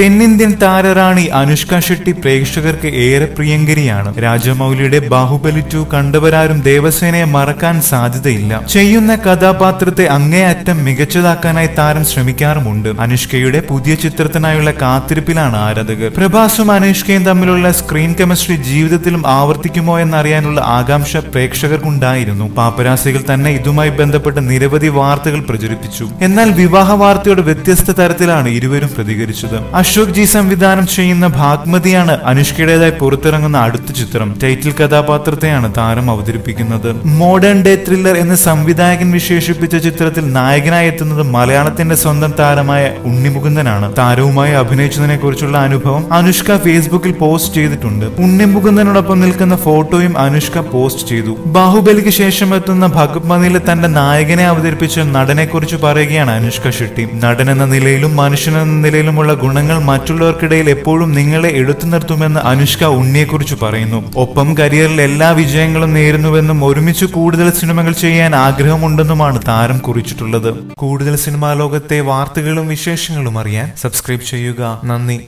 തെന്നിന്ത്യൻ താരറാണി അനുഷ്ക ഷെട്ടി പ്രേക്ഷകർക്ക് ഏറെ പ്രിയങ്കരിയാണ്. രാജമൗലിയുടെ ബാഹുബലി ടു കണ്ടവരാരും ദേവസേനയെ മറക്കാൻ സാധ്യതയില്ല. ചെയ്യുന്ന കഥാപാത്രത്തെ അങ്ങേയറ്റം മികച്ചതാക്കാനായി താരം ശ്രമിക്കാറുമുണ്ട്. അനുഷ്കയുടെ പുതിയ ചിത്രത്തിനായുള്ള കാത്തിരിപ്പിലാണ് ആരാധകർ. പ്രഭാസും അനുഷ്കയും തമ്മിലുള്ള സ്ക്രീൻ കെമിസ്ട്രി ജീവിതത്തിലും ആവർത്തിക്കുമോ എന്നറിയാനുള്ള ആകാംക്ഷ പ്രേക്ഷകർക്കുണ്ടായിരുന്നു. പാപ്പരാസികൾ തന്നെ ഇതുമായി ബന്ധപ്പെട്ട നിരവധി വാർത്തകൾ പ്രചരിപ്പിച്ചു. എന്നാൽ വിവാഹ വാർത്തയുടെ വ്യത്യസ്ത തരത്തിലാണ് ഇരുവരും പ്രതികരിച്ചത്. അശോക് ജി സംവിധാനം ചെയ്യുന്ന ഭാഗ്മതിയാണ് അനുഷ്കയുടേതായി പുറത്തിറങ്ങുന്ന അടുത്ത ചിത്രം. ടൈറ്റിൽ കഥാപാത്രത്തെയാണ് താരം അവതരിപ്പിക്കുന്നത്. മോഡേൺ ഡേ ത്രില്ലർ എന്ന് സംവിധായകൻ വിശേഷിപ്പിച്ച ചിത്രത്തിൽ നായകനായി എത്തുന്നത് മലയാളത്തിന്റെ സ്വന്തം താരമായ ഉണ്ണിമുകുന്ദനാണ്. താരവുമായി അഭിനയിച്ചതിനെ കുറിച്ചുള്ള അനുഭവം അനുഷ്ക ഫേസ്ബുക്കിൽ പോസ്റ്റ് ചെയ്തിട്ടുണ്ട്. ഉണ്ണിമുകുന്ദനോടൊപ്പം നിൽക്കുന്ന ഫോട്ടോയും അനുഷ്ക പോസ്റ്റ് ചെയ്തു. ബാഹുബലിക്ക് ശേഷം എത്തുന്ന ഭഗവത്മതിയിലെ തന്റെ നായകനെ അവതരിപ്പിച്ച നടനെ കുറിച്ച് പറയുകയാണ് അനുഷ്ക ഷെട്ടി. നടൻ എന്ന നിലയിലും മനുഷ്യൻ എന്ന നിലയിലുമുള്ള ഗുണങ്ങൾ മറ്റുള്ളവർക്കിടയിൽ എപ്പോഴും നിങ്ങളെ എടുത്തു നിർത്തുമെന്ന് അനുഷ്ക ഉണ്ണിയെക്കുറിച്ച് പറയുന്നു. ഒപ്പം കരിയറിൽ എല്ലാ വിജയങ്ങളും നേരുന്നുവെന്നും ഒരുമിച്ച് കൂടുതൽ സിനിമകൾ ചെയ്യാൻ ആഗ്രഹമുണ്ടെന്നുമാണ് താരം കുറിച്ചിട്ടുള്ളത്. കൂടുതൽ സിനിമാ ലോകത്തെ വാർത്തകളും വിശേഷങ്ങളും അറിയാൻ സബ്സ്ക്രൈബ് ചെയ്യുക. നന്ദി.